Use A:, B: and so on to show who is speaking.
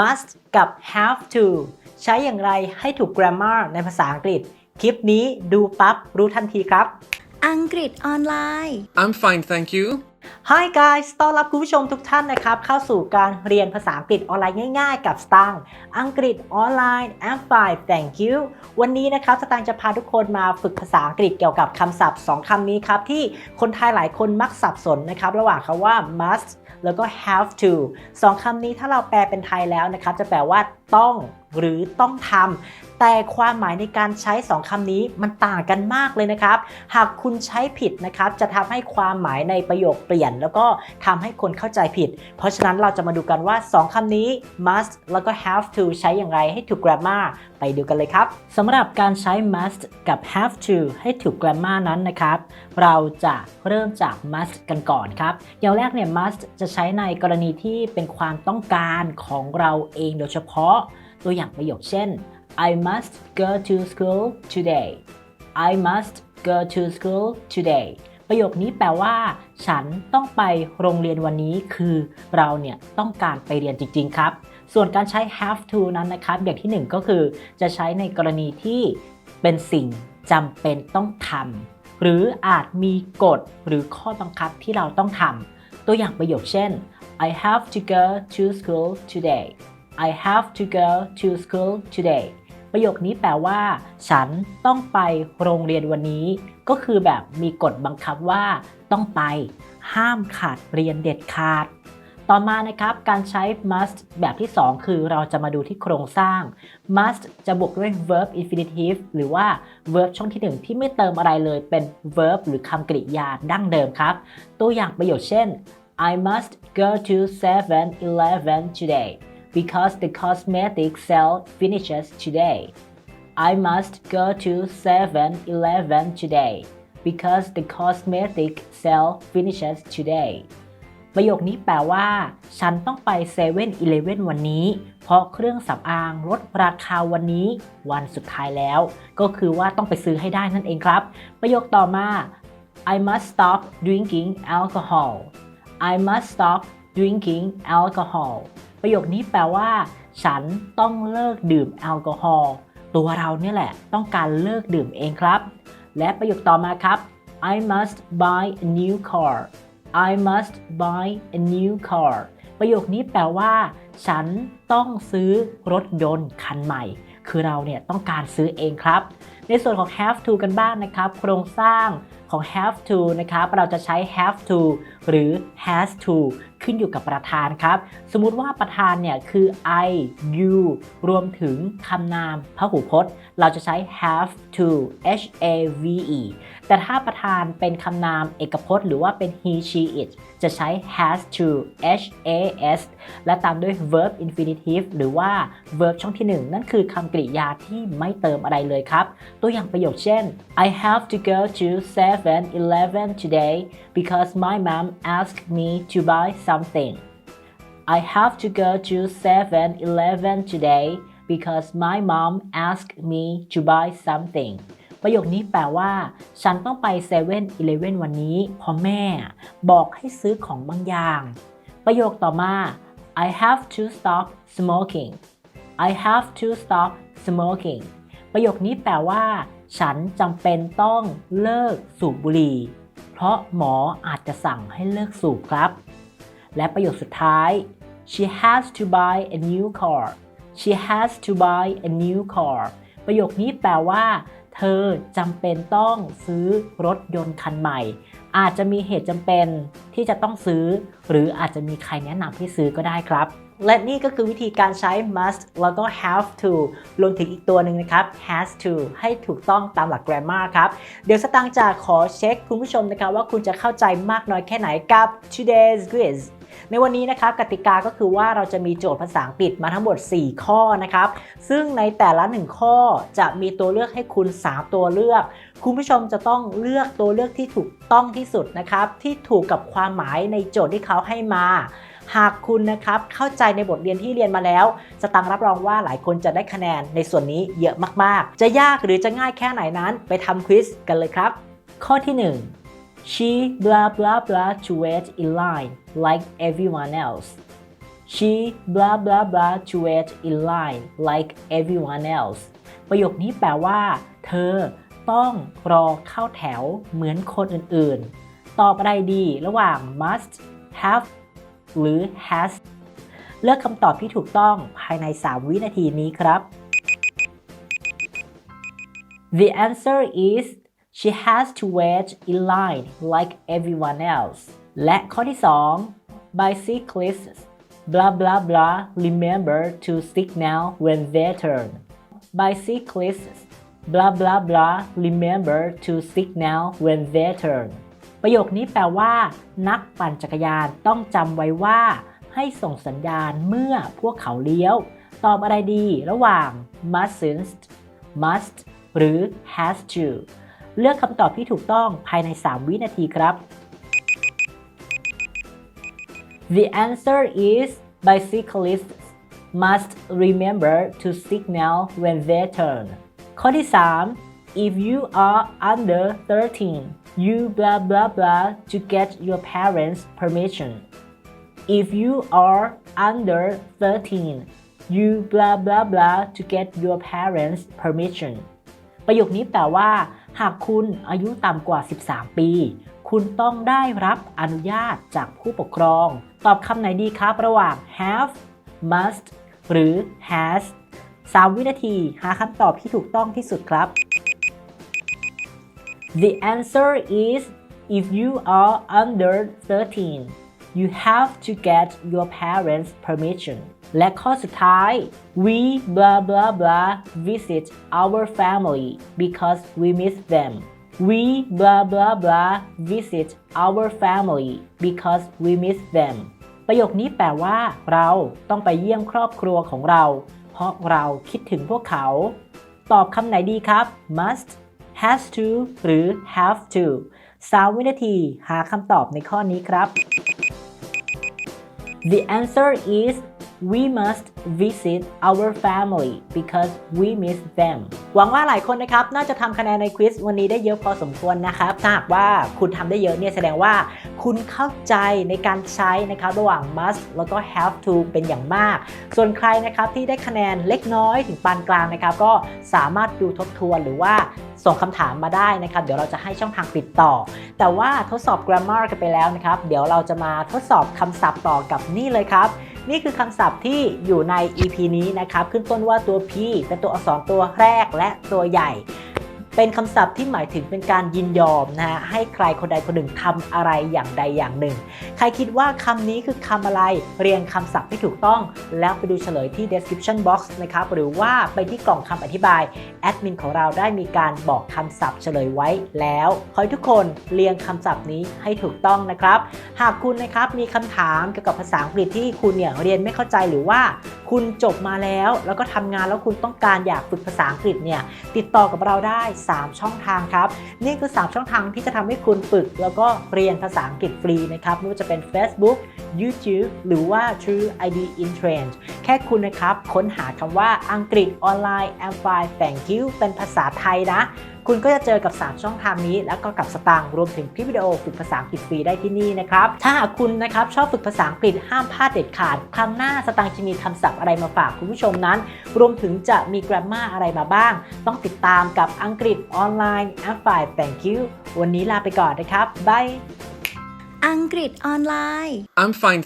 A: must กับ have to ใช้อย่างไรให้ถูก grammar ในภาษาอังกฤษ คลิปนี้ดูปั๊บรู้ทันทีครับ
B: อังกฤษออนไลน์
C: I'm fine, thank you.
A: Hi guys ต้อนรับคุณผู้ชมทุกท่านนะครับ เข้าสู่การเรียนภาษาอังกฤษออนไลน์ง่ายๆ กับสตังค์อังกฤษออนไลน์ I'm fine thank you วันนี้นะครับสตังค์จะพาทุกคนมาฝึกภาษาอังกฤษเกี่ยวกับคำศัพท์ 2คำนี้ครับ ที่คนไทยหลายคนมักสับสนนะครับ ระหว่างคำว่า must แล้วก็ have to สองคำนี้ถ้าเราแปลเป็นไทยแล้วนะครับ จะแปลว่าต้องหรือต้องทำแต่ความหมายในการใช้ 2คำนี้มันต่างกันมากเลยนะครับ หากคุณใช้ผิดนะครับ จะทำให้ความหมายในประโยคเปลี่ยน แล้วก็ทำให้คนเข้าใจผิด เพราะฉะนั้นเราจะมาดูกันว่า 2คำนี้ must แล้วก็ have to ใช้อย่างไรให้ถูก grammar ไปดูกันเลยครับสำหรับการใช้ must กับ have to ให้ถูก grammar นั้นนะครับ เราจะเริ่มจาก must กันก่อนครับ อย่างแรกเนี่ย must จะใช้ในกรณีที่เป็นความต้องการของเราเองโดยเฉพาะตัวอย่างประโยคเช่น I must go to school today I must go to school today ประโยคนี้แปลว่า ฉันต้องไปโรงเรียนวันนี้คือเราเนี่ยต้องการไปเรียนจริง ๆ ครับ ส่วนการใช้ have to นั้นนะครับอย่างที่หนึ่งก็คือจะใช้ในกรณีที่เป็นสิ่งจำเป็นต้องทำหรืออาจมีกฎหรือข้อบังคับที่เราต้องทำตัวอย่างประโยคเช่น I have to go to school today I have to go to school today ประโยคนี้แปลว่า ฉันต้องไปโรงเรียนวันนี้ ก็คือแบบมีกฎบังคับว่า ต้องไป ห้ามขาดเรียนเด็ดขาด ต่อมานะครับการใช้ must แบบที่ 2 คือเราจะมาดูที่โครงสร้าง must จะบวกด้วย verb infinitive หรือว่า verb ช่องที่ 1 ที่ไม่เติมอะไรเลยเป็น verb หรือคำกริยาดั้งเดิมครับ ตัวอย่างประโยคเช่น I must go to 7-Eleven today because the cosmetic sale finishes today. I must go to 7-Eleven today because the cosmetic sale finishes today. ประโยคนี้แปลว่า ฉันต้องไป7 e เ e ่ e อวันนี้ เพราะเครื่องสำอางลดราคาวันนี้ วันสุดท้ายแล้ว ก็คือว่าต้องไปซื้อให้ได้นั่นเองครับ ประโยคต่อมา I must stop drinking alcohol I must stop drinking alcohol ประโยคนี้แปลว่า ฉันต้องเลิกดื่มแอลกอฮอล์ตัวเราเนี่ยแหละ ต้องการเลิกดื่มเองครับ และประโยคต่อมาครับ I must buy a new car I must buy a new car ประโยคนี้แปลว่า ฉันต้องซื้อรถยนต์คันใหม่ คือเราเนี่ยต้องการซื้อเองครับ ในส่วนของ have to กันบ้างนะครับ โครงสร้างของ have to นะครับเราจะใช้ have to หรือ has to ขึ้นอยู่กับประธานครับ สมมุติว่าประธานเนี่ยคือ I you รวมถึงคำนามพหูพจน์ เราจะใช้ have to h a v e แต่ถ้าประธานเป็นคำนามเอกพจน์ หรือว่าเป็น he she it จะใช้ has to h a s และตามด้วย verb infinitive หรือว่า verb ช่องที่ 1 นั่นคือคำกริยาที่ไม่เติมอะไรเลยครับ ตัวอย่างประโยคเช่น I have to go to San 7-Eleven today because my mom asked me to buy something I have to go to 7-Eleven today because my mom asked me to buy something ประโยคนี้แปลว่า ฉันต้องไป7 e เ e ่ e อวันนี้เพราะแม่ บอกให้ซื้อของบางอย่าง ประโยคต่อมา I have to stop smoking I have to stop smoking ประโยคนี้แปลว่า ฉันจำเป็นต้องเลิกสูบบุหรี่ เพราะหมออาจจะสั่งให้เลิกสูบครับ และประโยคสุดท้าย she has to buy a new car she has to buy a new car ประโยคนี้แปลว่า เธอจำเป็นต้องซื้อรถยนต์คันใหม่ อาจจะมีเหตุจำเป็นที่จะต้องซื้อ หรืออาจจะมีใครแนะนำให้ซื้อก็ได้ครับ และนี่ก็คือวิธีการใช้ must แล้วก็ have to รวมถึงอีกตัวหนึ่งนะครับ has to ให้ถูกต้องตามหลัก grammar ครับ เดี๋ยวสตางค์จะขอเช็คคุณผู้ชมนะครับว่าคุณจะเข้าใจมากน้อยแค่ไหนกับ today's quiz ในวันนี้นะครับกติกาก็คือว่าเราจะมีโจทย์ภาษาอังกฤษมาทั้งหมด 4 ข้อนะครับ ซึ่งในแต่ละ 1 ข้อจะมีตัวเลือกให้คุณ 3 ตัวเลือก คุณผู้ชมจะต้องเลือกตัวเลือกที่ถูกต้องที่สุดนะครับ ที่ถูกกับความหมายในโจทย์ที่เขาให้มา หากคุณนะครับเข้าใจในบทเรียนที่เรียนมาแล้ว สตังรับรองว่าหลายคนจะได้คะแนนในส่วนนี้เยอะมากๆ จะยากหรือจะง่ายแค่ไหนนั้น ไปทำควิสกันเลยครับ ข้อที่ 1 she blah blah blah to wait in line like everyone else she blah blah blah to wait in line like everyone else ประโยคนี้แปลว่า เธอต้องรอเข้าแถวเหมือนคนอื่นๆ ตอบอะไรดีระหว่าง must have หรือ has เลือกคำตอบที่ถูกต้องภายใน 3 วินาทีนี้ครับ The answer is she has to wait in line like everyone else และข้อที่ 2 bicyclists blah blah blah remember to signal when their turn bicyclists blah blah blah remember to signal when their turn ประโยคนี้แปลว่า นักปั่นจักรยานต้องจำไว้ว่า ให้ส่งสัญญาณเมื่อพวกเขาเลี้ยว ตอบอะไรดีระหว่าง mustn't must หรือ has to เลือกคำตอบที่ถูกต้องภายใน 3 วินาทีครับ The answer is bicyclists must remember to signal when they turn ข้อที่ 3 if you are under 13 you blah blah blah to get your parents permission if you are under 13 you blah blah blah to get your parents permission ประโยคนี้แปลว่า หากคุณอายุต่ำกว่า 13 ปี คุณต้องได้รับอนุญาตจากผู้ปกครอง ตอบคำไหนดีครับ ระหว่าง have must หรือ has 3 วินาที หาคำตอบที่ถูกต้องที่สุดครับ The answer is if you are under 13 you have to get your parents permission และข้อสุดท้าย we blah blah blah visit our family because we miss them we blah blah blah visit our family because we miss them ประโยคนี้แปลว่า เราต้องไปเยี่ยมครอบครัวของเรา เพราะเราคิดถึงพวกเขา ตอบคำไหนดีครับ must has to หรือ have to 3วินาทีหาคำตอบในข้อนี้ครับ The answer is we must visit our family because we miss them หวังว่าหลายคนนะครับ น่าจะทำคะแนนในควิสวันนี้ได้เยอะพอสมควรนะครับถ้าหากว่าคุณทำได้เยอะเนี่ยแสดงว่าคุณเข้าใจในการใช้นะครับระหว่าง must แล้วก็ have to เป็นอย่างมาก ส่วนใครนะครับที่ได้คะแนนเล็กน้อยถึงปานกลางนะครับ ก็สามารถดูทบทวนหรือว่าส่งคำถามมาได้นะครับ เดี๋ยวเราจะให้ช่องทางติดต่อ แต่ว่าทดสอบ grammar กันไปแล้วนะครับ เดี๋ยวเราจะมาทดสอบคำศัพท์ต่อกับนี่เลยครับ นี่คือคำศัพท์ที่อยู่ใน EP นี้นะครับ ขึ้นต้นว่าตัว P เป็นตัวอักษรตัวแรกและตัวใหญ่ เป็นคำศัพท์ที่หมายถึงเป็นการยินยอมนะฮะให้ใครคนใดคนหนึ่งทำอะไรอย่างใดอย่างหนึ่ง ใครคิดว่าคำนี้คือคำอะไรเรียงคำศัพท์ที่ถูกต้อง แล้วไปดูเฉลยที่ description box นะครับหรือว่าไปที่กล่องคำอธิบายแอดมินของเราได้มีการบอกคำศัพท์เฉลยไว้แล้วขอให้ทุกคนเรียงคำศัพท์นี้ให้ถูกต้องนะครับ หากคุณนะครับมีคำถามเกี่ยวกับภาษาอังกฤษที่คุณเนี่ยเรียนไม่เข้าใจหรือว่าคุณจบมาแล้ว แล้วก็ทำงานแล้วคุณต้องการอยากฝึกภาษาอังกฤษเนี่ยติดต่อกับเราได้3 ช่องทางครับ นี่คือ 3 ช่องทางที่จะทำให้คุณฝึก แล้วก็เรียนภาษาอังกฤษฟรีนะครับไม่ว่าจะเป็น Facebook YouTube หรือว่า True ID in Trend แค่คุณนะครับ ค้นหาคำว่าอังกฤษออนไลน์ a m p l i Thank you เป็นภาษาไทยนะ คุณก็จะเจอกับ 3 ช่องทางนี้ แล้วก็กับสตางค์รวมถึงคลิปวิดีโอฝึกภาษาอังกฤษฟรีได้ที่นี่นะครับ ถ้าหากคุณนะครับชอบฝึกภาษาอังกฤษห้ามพลาดเด็ดขาด ครั้งหน้าสตางค์จะมีคำศัพท์อะไรมาฝากคุณผู้ชมนั้น รวมถึงจะมี grammar อะไรมาบ้าง ต้องติดตามกับอังกฤษออนไลน์ a m p l i Thank you วันนี้ลาไปก่อนนะครับบาย
B: อังกฤษออนไลน์
C: I'm fine